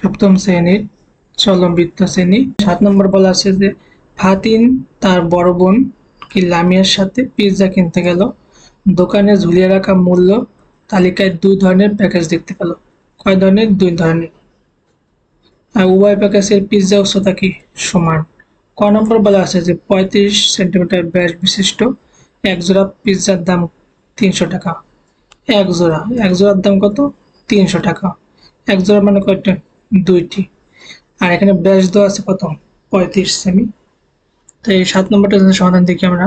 সপ্তম শ্রেণির চলম বৃত্ত শ্রেণি। সাত নম্বর বলা আছে যে, ফাতিন, তার বড় বোন, কি লামিয়ার সাথে পিৎজা কিনতে গেল। দোকানে ঝুলিয়ে রাখা মূল্য তালিকায় দুই ধরনের প্যাকেজ দেখতে পেল। কয় ধরনের? দুই ধরনের। আর উভয় প্যাকেজের পিৎজা উচ্চতা কি? সমান। ক নম্বর বলা আছে যে, পঁয়ত্রিশ সেন্টিমিটার ব্যাস বিশিষ্ট, এক জোড়া পিৎজার দাম তিনশো টাকা। এক জোড়া। এক জোড়ার দাম কত? তিনশো টাকা। এক জোড়া মানে কয়টা? দুইটি। আর এখানে ব্যাস দেওয়া আছে কত পঁয়ত্রিশ সেমি তো এই সাত নম্বরটা সমাধান দেখি আমরা।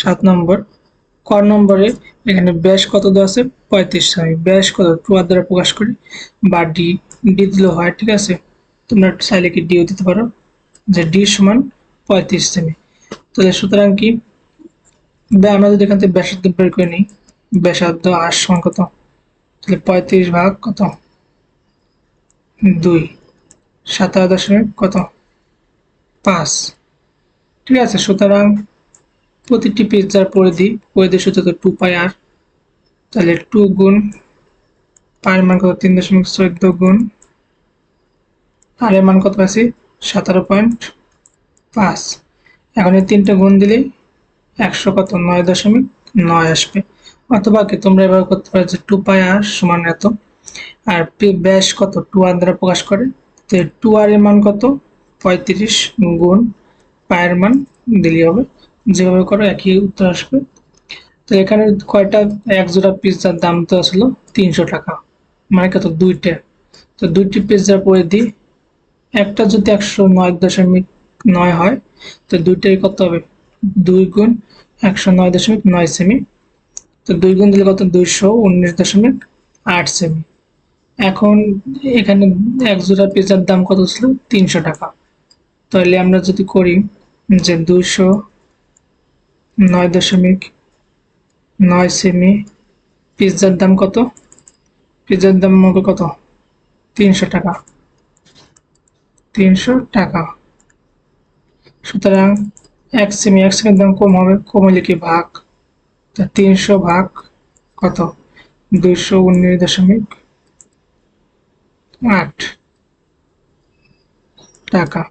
সাত নম্বর, ক নম্বরে এখানে ব্যাস কত দেওয়া আছে? পঁয়ত্রিশ সেমি ব্যাস কত? টু আর দ্বারা প্রকাশ করি। বা ডি ডি দিলেও হয়, ঠিক আছে? তোমরা চাইলে কি ডিও দিতে পারো? যে ডি সমান পঁয়ত্রিশ সেমি তাহলে সুতরাং কি? আমরা যদি এখান থেকে ব্যাসার্ধ বের করে নিই, ব্যাসার্ধ আর সমান কত? তাহলে পঁয়ত্রিশ ভাগ কত? দুই। সাতারো দশমিক কত? পাঁচ। ঠিক আছে, সুতরাং প্রতিটি পিৎজার পরিধি পরিধি সূত্র টু পাই আর তাহলে টু গুণ পায়ের মান কত? তিন দশমিক চোদ্দ গুণ আর এর মান কত পাচ্ছি? সতেরো পয়েন্ট পাঁচ। এখন এই তিনটে গুণ দিলেই একশো কত? নয় দশমিক নয় আসবে। অথবা কি তোমরা এবার করতে পারো যে টু পাই আর সমান এত? আর পি- ব্যাস কত? টু আর দ্বারা প্রকাশ করে। তো টু আর এর মান কত? পঁয়ত্রিশ গুণ পায়ের মান দিলেই হবে। যেভাবে করো, একই উত্তর আসবে। তো এখানে কয়টা? এক জোড়া পিৎজার দাম তো আসলো তিনশো টাকা। মানে কত? দুইটা। তো দুইটি পিৎজার পরিধি একটা যদি একশো নয় দশমিক নয় হয়, তো দুইটাই কত হবে? দুই গুণ একশো নয় দশমিক নয় সেমি। তো দুই গুণ দিলে কত? দুইশো উনিশ দশমিক আট সেমি। এখন এখানে এক জোড়া পিৎজার দাম কত ছিল? তিনশো টাকা। তাহলে আমরা যদি করি যে দুশো নয় দশমিক নয় সেমি পিৎজার দাম কত? পিৎজার দাম মনে কত? তিনশো টাকা। তিনশো টাকা। সুতরাং এক সেমি, এক সেমির দাম কম হবে কম কি ভাগ? তা তিনশো ভাগ কত? দুইশো উনিশ দশমিক আট টাকা।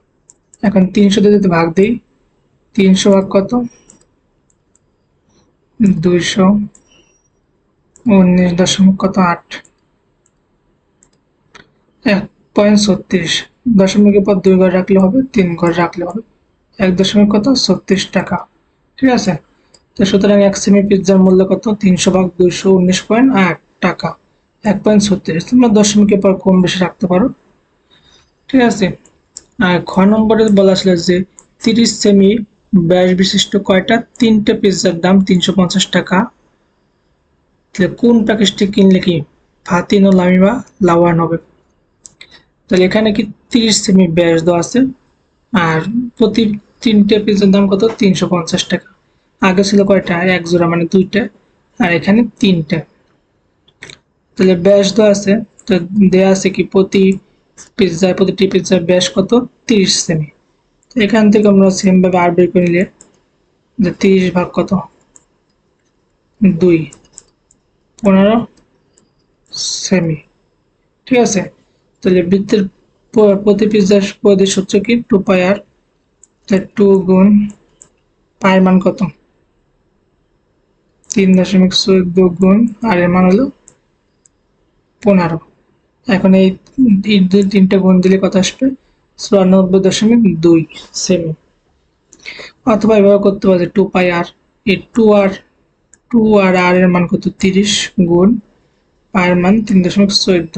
এখন তিনশো দিয়ে যদি ভাগ দিই, তিনশো ভাগ কত? দুইশো উনিশ দশমিক কত আট? এক পয়েন্ট ছত্রিশ দশমিকের পর দুই ঘর রাখলে হবে, তিন ঘর রাখলে হবে, এক দশমিক কত? ছত্রিশ টাকা। ঠিক আছে? তো সুতরাং এক সেমি পিৎজার মূল্য কত? তিনশো ভাগ দুইশো উনিশ পয়েন্ট আট টাকা। এক পয়েন্ট ছত্রিশ। তোমরা দশমিকের পর কম বেশি রাখতে পারো। ঠিক আছে? আর খ নম্বরে বলা ছিল যে তিরিশ সেমি ব্যাস বিশিষ্ট কয়টা? তিনটে পিৎজার দাম তিনশো পঞ্চাশ টাকা। তাহলে কোন প্যাকেজটি কিনলে কি ফাতিন ও লামিবা লাওয়ান হবে? তাহলে এখানে কি তিরিশ সেমি ব্যাস দেওয়া আছে। আর প্রতি তিনটে পিসের দাম কত? তিনশো পঞ্চাশ টাকা। আগে ছিল কয়টা? এক জোড়া মানে দুইটা। আর এখানে তিনটা। তাহলে ব্যাস দেওয়া আছে। তো দেওয়া আছে কি প্রতি পিৎজায় প্রতিটি পিৎজার ব্যাস কত? তিরিশ সেমি। তো এখান থেকে আমরা সেমভাবে আর বের করে নিলে যে তিরিশ ভাগ কত? দুই। পনেরো সেমি। ঠিক আছে? তাহলে বৃত্তের প্রতি পিৎজার পদের সূত্র কি? টু পাই আর টু গুণ পায়ের মান কত? তিন দশমিক চোদ্দ গুণ আর এর মান হলো পনেরো। এখন এই দুই তিনটা গুণ দিলে কত আসবে? চুরানব্বই দশমিক দুই সেমি অথবা এভাবে করতে পারে টু পাই আর এই টু আর টু আর আর এর মান কত? তিরিশ গুণ পায়ের মান তিন দশমিক চোদ্দ।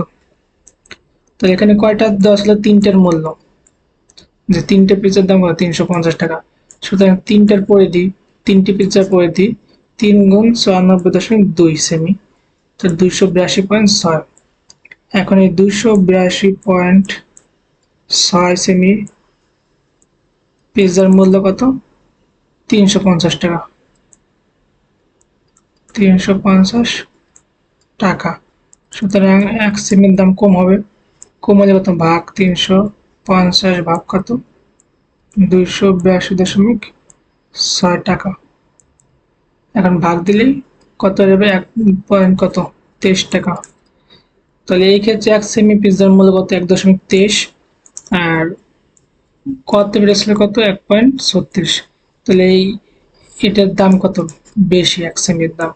তো এখানে কয়টা? দেওয়া ছিল তিনটের মূল্য। যে তিনটে পিৎজার দাম কত? তিনশো পঞ্চাশ টাকা। সুতরাং তিনটার পরিধি, তিনটি পিৎজার পরিধি তিন গুণ চুরানব্বই দশমিক দুই সেমি তো দুইশো বিরাশি পয়েন্ট ছয়। এখন এই দুশো বিরাশি পয়েন্ট ছয় সেমি পিৎজার মূল্য কত? তিনশো পঞ্চাশ টাকা। তিনশো পঞ্চাশ টাকা। সুতরাং এক সেমির দাম কম হবে। কম হলে কত? ভাগ তিনশো পঞ্চাশ ভাগ কত? দুইশো বিরাশি দশমিক ছয় টাকা। এখন ভাগ দিলেই কত যাবে এক পয়েন্ট কত? তেইশ টাকা। তাহলে এই ক্ষেত্রে এক সেমি পিৎজার মূল্য কত? এক দশমিক তেইশ। আর কত বেড়েছিল কত? এক পয়েন্ট ছত্রিশ। তাহলে এই, এটার দাম কত? বেশি এক সেমির দাম।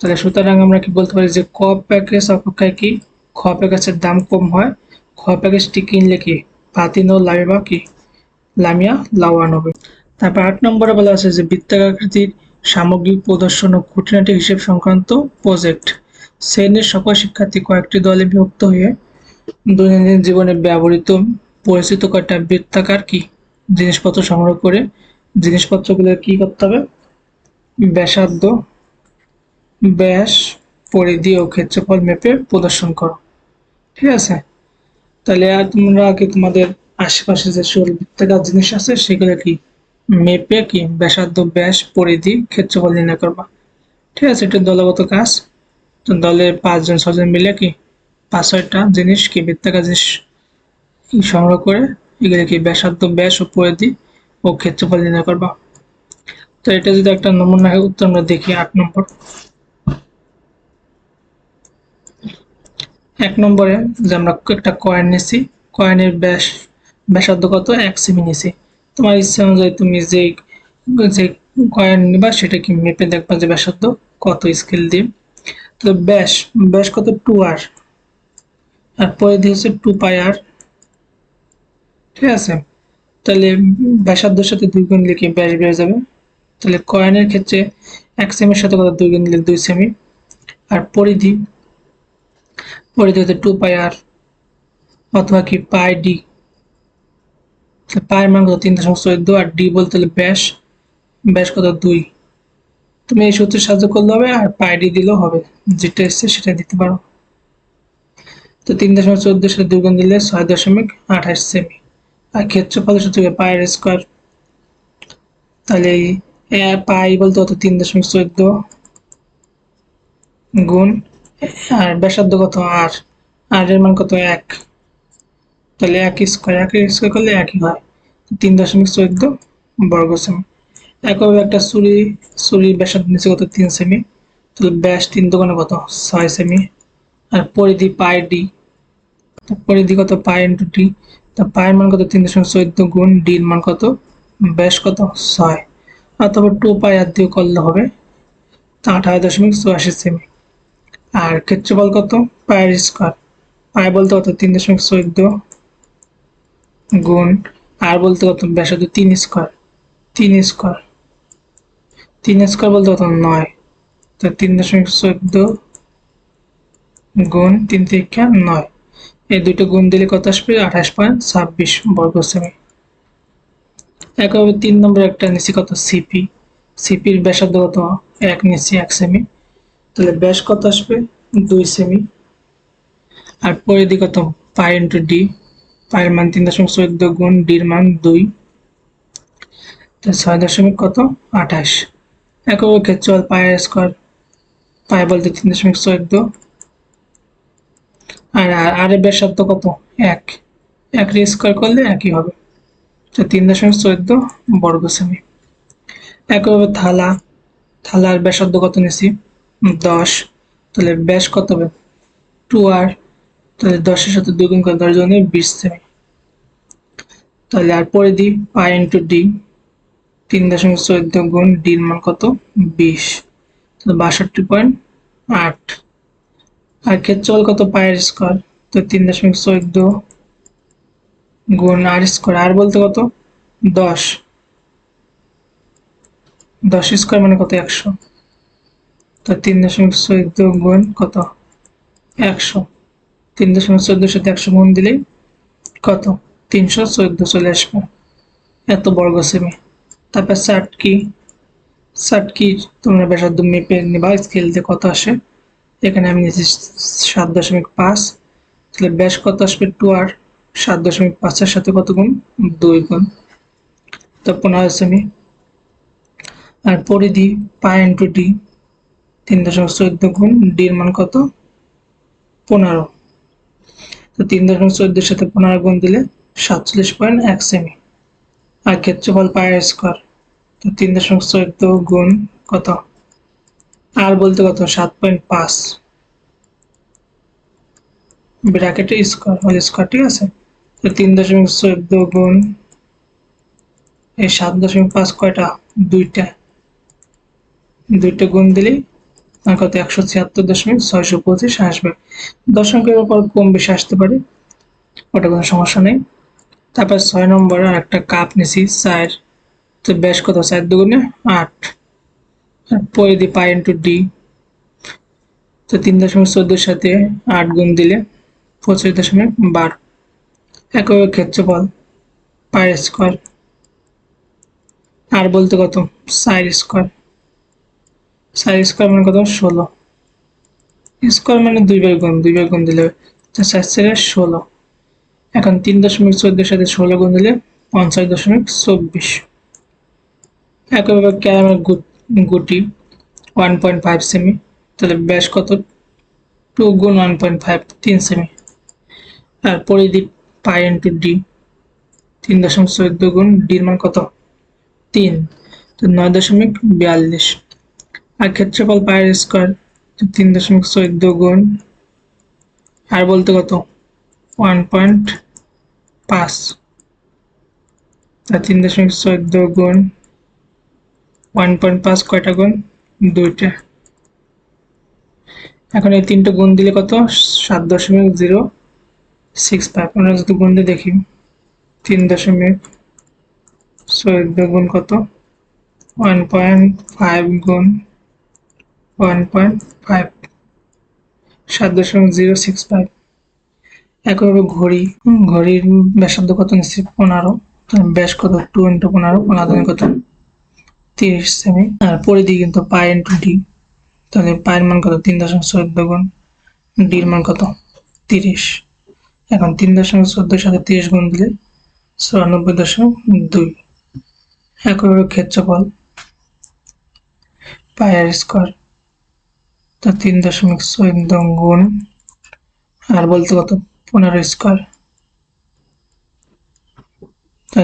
তাহলে সুতরাং আমরা কি বলতে পারি যে ক প্যাকেজ অপেক্ষায় কি? খ প্যাকেজের দাম কম হয়। খ প্যাকেজটি কিনলে কি? পাতিন ও লামিবা কি? লামিয়া লাওয়ান হবে। তারপর আট নম্বরে বলা আছে যে বৃত্তাকৃতির সামগ্রিক প্রদর্শন ও খুঁটিনাটি হিসেব সংক্রান্ত প্রজেক্ট শ্রেণির সকল শিক্ষার্থী কয়েকটি দলে বিভক্ত হয়ে দৈনন্দিন জীবনে ব্যবহৃত পরিচিত কয়েকটা বৃত্তাকার কি? জিনিসপত্র সংগ্রহ করে জিনিসপত্রগুলো কি করতে হবে? ব্যাসার্ধ, ব্যাস, পরিধি ও ক্ষেত্রফল মেপে প্রদর্শন করো। ঠিক আছে? তাহলে আর তোমরা কি তোমাদের আশেপাশে যে সকল বৃত্তাকার জিনিস আছে, সেগুলো কি? মেপে কি? ব্যাসার্ধ, ব্যাস, পরিধি, ক্ষেত্রফল নির্ণয় করবা। ঠিক আছে, এটা দলগত কাজ। তো দলে পাঁচজন ছজন মিলে কি পাঁচ, ছয়টা জিনিস কি বৃত্তাকার জিনিস সংগ্রহ করে এগুলো কি ব্যাসার্ধ ব্যাস ও পরিধি ও ক্ষেত্রফল নির্ণয় করবা? তো এটা যদি একটা নমুনা উত্তর আমরা দেখি আট নম্বর। এক নম্বরে যে আমরা একটা কয়েন নিছি কয়েনের ব্যাস, ব্যাসার্ধ কত? এক সেমি নিছি। তোমার ইচ্ছা অনুযায়ী তুমি যে যে কয়েন নিবা, সেটা কি মেপে দেখবা যে ব্যাসার্ধ কত স্কেল দিয়ে? তো ব্যাস ব্যাস কত? টু আর আর পরিধি হচ্ছে টু পাই আর ঠিক আছে? তাহলে ব্যাসার্ধের সাথে দুই গুণ লিখে ব্যাস বেড়ে যাবে। তাহলে কয়েনের ক্ষেত্রে এক সেমির সাথে কত? দুই গুণ দুই সেমি আর পরিধি পরিধি হচ্ছে টু পাই আর অথবা কি পাই ডি পায়ের মান কত? তিন দশমিক চোদ্দ। আর ডি বলতে হলে ব্যাস ব্যাস কত? দুই। তুমি এই সূত্রের সাহায্য করলে হবে আর পাই ডি দিলেও হবে। যেটা এসছে সেটা দিতে পারো। তো তিন দশমিক চোদ্দ সাথে দুই গুণ দিলে ছয় দশমিক আঠাশ সেমি। আর ক্ষেত্রফলের সূত্র পায়ের স্কোয়ার তাহলে পাই বলতে কত? তিন দশমিক চোদ্দ গুণ আর ব্যাসার্ধ কত? আর আর এর মান কত? এক। তাহলে এক স্কোয়ার এক স্কোয়ার করলে একই হয়। তিন দশমিক চোদ্দ বর্গ সেমি। একইভাবে একটা চুরি চুরির ব্যাসার্ধ নিচে কত? তিন সেমি। তাহলে ব্যাস, তিন দোকানে কত? ছয় সেমি। আর পরিধি পাই ডি। পরিধি কত? Pi into D. তা পায়ের মান কত? তিন দশমিক চোদ্দ গুণ ডির মান কত? ব্যাস কত? ছয়। অথবা টু পাই আর দিয়ে করলে হবে তা আঠারো দশমিক চুরাশি সেমি। আর ক্ষেত্রফল কত? পায়ের স্কোয়ার। পায়ে বলতে কত? তিন দশমিক চোদ্দ গুণ। আর বলতে কত? ব্যাসার্ধ তিন স্কোয়ার। তিন স্কোয়ার। তিন স্কোয়ার বলতে কত? নয়। তো তিন দশমিক চোদ্দ গুণ তিন থেকে নয়। এই দুটো গুণ দিলে কত আসবে? আঠাশ পয়েন্ট ছাব্বিশ বর্গ সেমি। একইভাবে তিন নম্বর একটা নিচে কত? সিপি। সিপির ব্যাসার্ধ কত? এক নিচে এক সেমি। তাহলে ব্যাস কত আসবে? দুই সেমি। আর পরিধি কত? Pi into D. পায়ের মান তিন দশমিক চোদ্দ গুণ ডির মান দুই। তো ছয় দশমিক কত? আঠাশ। একইভাবে ক্ষেত্রফল পায়ের স্কোয়ার পায় বলতে তিন দশমিক চোদ্দ। আর আর এর ব্যাসার্ধ কত? এক। এক স্কোয়ার করলে একই হবে। তো তিন দশমিক চোদ্দ বর্গ সেমি একইভাবে থালা, থালার ব্যাসার্ধ কত নিছি? দশ। তাহলে ব্যাস কত হবে? টু আর তাহলে দশের সাথে দুই করে দশ জনে বিশ সেমি তাহলে আর পরিধি পাই ইন্টু ডি তিন দশমিক চোদ্দ গুণ ডির মান কত? বিশ। বাষট্টি পয়েন্ট আট। আর ক্ষেত্রফল কত? পায়ের স্কোয়ার। তো তিন দশমিক চোদ্দ গুণ আর স্কোয়ার। আর বলতে কত? দশ। দশ স্কোয়ার মানে কত? একশো। তো তিন দশমিক চোদ্দ গুণ কত? একশো। তিন দশমিক চোদ্দোর সাথে একশো গুণ দিলেই কত? তিনশো চোদ্দ চলে আসবে। এত বর্গ সেমি। তারপর ষাট কি ষাট কি তোমরা ব্যাসার্ধ মেপে নিবা দিয়ে কত আসে। এখানে আমি নিয়েছি সাত দশমিক পাঁচ, তাহলে ব্যাস কত আসবে টু আর সাত দশমিক পাঁচের সাথে কত গুণ? দুই গুণ। তো পনেরো সেমি আর পরিধি পাই ইন্টু ডি তিন দশমিক চোদ্দ গুণ ডির মান কত? পনেরো। তো তিন দশমিক চোদ্দের সাথে পনেরো গুণ দিলে সাতচল্লিশ পয়েন্ট এক সেমি আর ক্ষেত্রফল পায়ের স্কোয়ার তো তিন দশমিক চোদ্দ গুণ কত? আর বলতে কত? সাত পয়েন্ট পাঁচ। ব্র্যাকেটে স্কোয়ার হোল স্কোয়ার ঠিক আছে? তো তিন দশমিক চোদ্দ গুণ, এই সাত দশমিক পাঁচ কয়টা? দুইটা। দুইটা গুণ দিলেই আর কত? একশো ছিয়াত্তর দশমিক ছয়শো পঁচিশ আসবে। দশমিকের উপর কম বেশি আসতে পারে, ওটা কোনো সমস্যা নেই। তারপর ছয় নম্বরে একটা কাপ নিছি চার তো বেশ কত? চার দুগুণে আট। আর পরিধি পাই ইন্টু ডি তো তিন দশমিক চোদ্দোর সাথে আট গুণ দিলে পঁচিশ দশমিক বারো। একইভাবে ক্ষেত্রফল পায়ের স্কোয়ার। আর বলতে কত? Side square. সাইড স্কোয়ার মানে কত? ষোলো। স্কোয়ার মানে দুইবার গুণ দুইবার গুণ দিলে তো চার চারে ষোলো। এখন তিন দশমিক চোদ্দোর সাথে ষোলো গুণ দিলে পঞ্চাশ দশমিক চব্বিশ। একইভাবে ক্যারামের গুটি ওয়ান পয়েন্ট ফাইভ সেমি তাহলে ব্যাস কত? টু গুণ ওয়ান পয়েন্ট ফাইভ তিন সেমি আর পরিধি পাই ইন্টু ডি তিন দশমিক চোদ্দ গুণ ডির মান কত? তিন, তো নয় দশমিক বিয়াল্লিশ। আর ক্ষেত্রফল পায়ের স্কোয়ার তিন দশমিক চোদ্দ গুণ, আর বলতে কত? ওয়ান পয়েন্ট পাঁচ আর তিন দশমিক চোদ্দ গুণ ওয়ান পয়েন্ট পাঁচ কয়টা গুণ? দুইটা। এখন এই তিনটে গুণ দিলে কত? সাত দশমিক জিরো সিক্স ফাইভ আমরা যদি গুণ দিয়ে দেখি, তিন দশমিক চোদ্দ গুণ কত? ওয়ান পয়েন্ট ফাইভ গুণ ওয়ান পয়েন্ট ফাইভ সাত দশমিক জিরো সিক্স ফাইভ একইভাবে ঘড়ি ঘড়ির ব্যাসার্ধ কত নিচ্ছি পনেরো। ব্যাস কত? টু ইন্টু পনেরো পনেরো কত? তিরিশ সেমি। আর পরিধি কিন্তু পাই ইন্টু ডি তাহলে পায়ের মান কত? তিন দশমিক চোদ্দ গুণ। ডির মান কত? তিরিশ। এখন তিন দশমিক চোদ্দোর সাথে তিরিশ গুণ দিলে চুরানব্বই দশমিক দুই। একইভাবে ক্ষেত্রফল। পায়ের স্কোয়ার তো তিন দশমিক চোদ্দ গুণ। আর বলতে কত? পনেরো স্কোয়ার।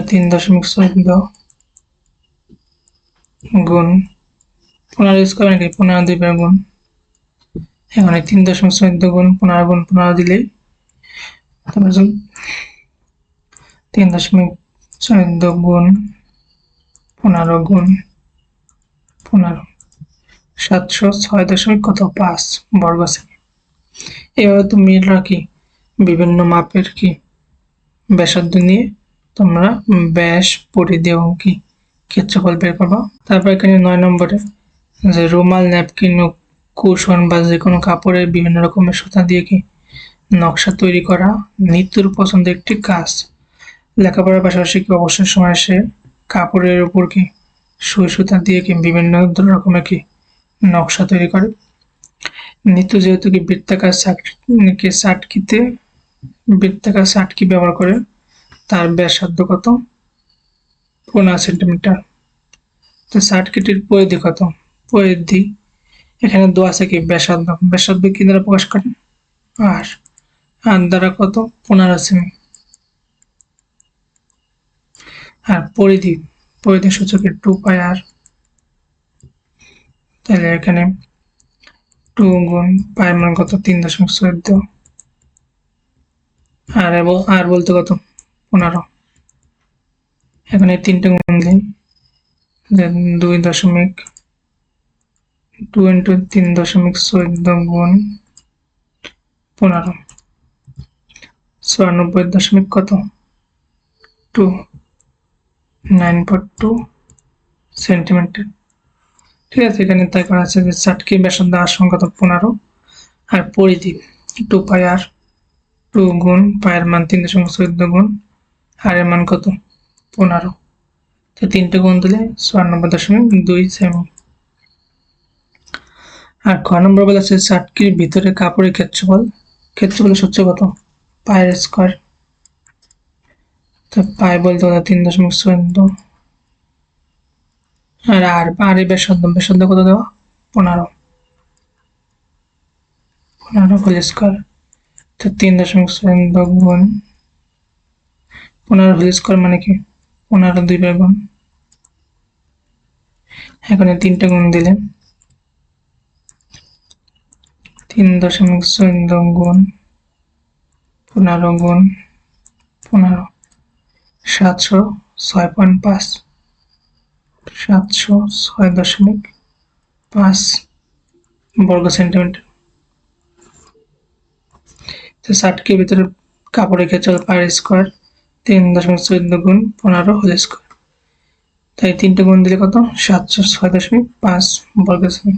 তিন দশমিক চোদ্দ গুণ পনেরো স্কোয়ার নাকি পনেরো দুই গুণ। এখানে তিন দশমিক চোদ্দ গুণ, পনেরো গুণ, পনেরো যোগ তিন দশমিক চোদ্দ গুণ, পনেরো গুণ, পনেরো। সাতশো ছয় দশমিক কত? পাঁচ বর্গ সেমি। এভাবে তুমি রাখি। বিভিন্ন মাপের কি? ব্যাসার্ধ নিয়ে তোমরা ব্যাস পরিধি এবং কি ক্ষেত্রফল বের করবা। তারপর এখানে নয় নম্বরে, যে রুমাল, ন্যাপকিন কুশন বা যে কোনো কাপড়ের বিভিন্ন রকমের সুতা দিয়ে কি নকশা তৈরি করা নিত্যর পছন্দের একটি কাজ। লেখাপড়ার পাশাপাশি কি অবসর সময় এসে কাপড়ের উপর কি সুই সুতা দিয়ে কি বিভিন্ন রকমের কি নকশা তৈরি করে? নিত্য যেহেতু কি বৃত্তাকার কি সাটকিতে বৃত্তাকার সাটকি ব্যবহার করে? তার ব্যাসার্ধ কত? পনেরো সেন্টিমিটার। তো সার্কিটের পরিধি কত? পরিধি এখানে দু আছে কি? ব্যাসার্ধ। ব্যাসার্ধ কি দ্বারা প্রকাশ করে? আর আর দ্বারা কত? পনেরো সেমি। আর পরিধি? পরিধি সূচকের টু পাই আর। তাহলে এখানে টু গুণ পায়ের মান কত? তিন দশমিক চোদ্দ। আর আর বলতে কত? পনেরো। এখন এই তিনটে গুণ দিই দুই দশমিক টু ইন্টু তিন দশমিক চোদ্দ গুণ পনেরো। চুরানব্বই দশমিক কত? Two. Nine point two centimetre. ঠিক আছে, এখানে তাই করা আছে যে চাটকি ব্যাসার্ধ সংখ্যা তো পনেরো। আর পরিধি, টু পাই আর টু গুণ, পায়ের মান তিন দশমিক চোদ্দ গুণ আর এর মান কত? পনেরো। তো তিনটে গুণ দিলে চুয়ান্নব্বই দশমিক দুই সেমি। আর খ নম্বর বলা আছে চাটকির ভিতরে কাপড়ের ক্ষেত্রফল। ক্ষেত্রফলের সূত্র কত? পায়ের স্কোয়ার। তো পায়ে বলতে কত তিন দশমিক চোদ্দ। আর আর আর এই ব্যাসার্ধ ব্যাসার্ধ কত দেওয়া? পনেরো। পনেরো হোল স্কোয়ার। তিন দশমিক চোদ্দ গুণ পনেরো হোল স্কোয়ার মানে কি? পনেরো দুই বার গুণ এখানে তিনটা গুণ দিলে তিন দশমিক চোদ্দ গুণ পনেরো গুণ পনেরো, সাতশো ছয় পয়েন্ট পাঁচ, সাতশো ছয় দশমিক পাঁচ বর্গ সেন্টিমিটার। তো ষাটকে ভিতরে কাপড়ের ক্ষেত্রে পার স্কোয়ার তিন দশমিক চোদ্দ গুণ পনেরো হোল স্কোয়ার তাই তিনটে গুণ দিলে কত? সাতশো ছয় দশমিক পাঁচ বর্গ সেমি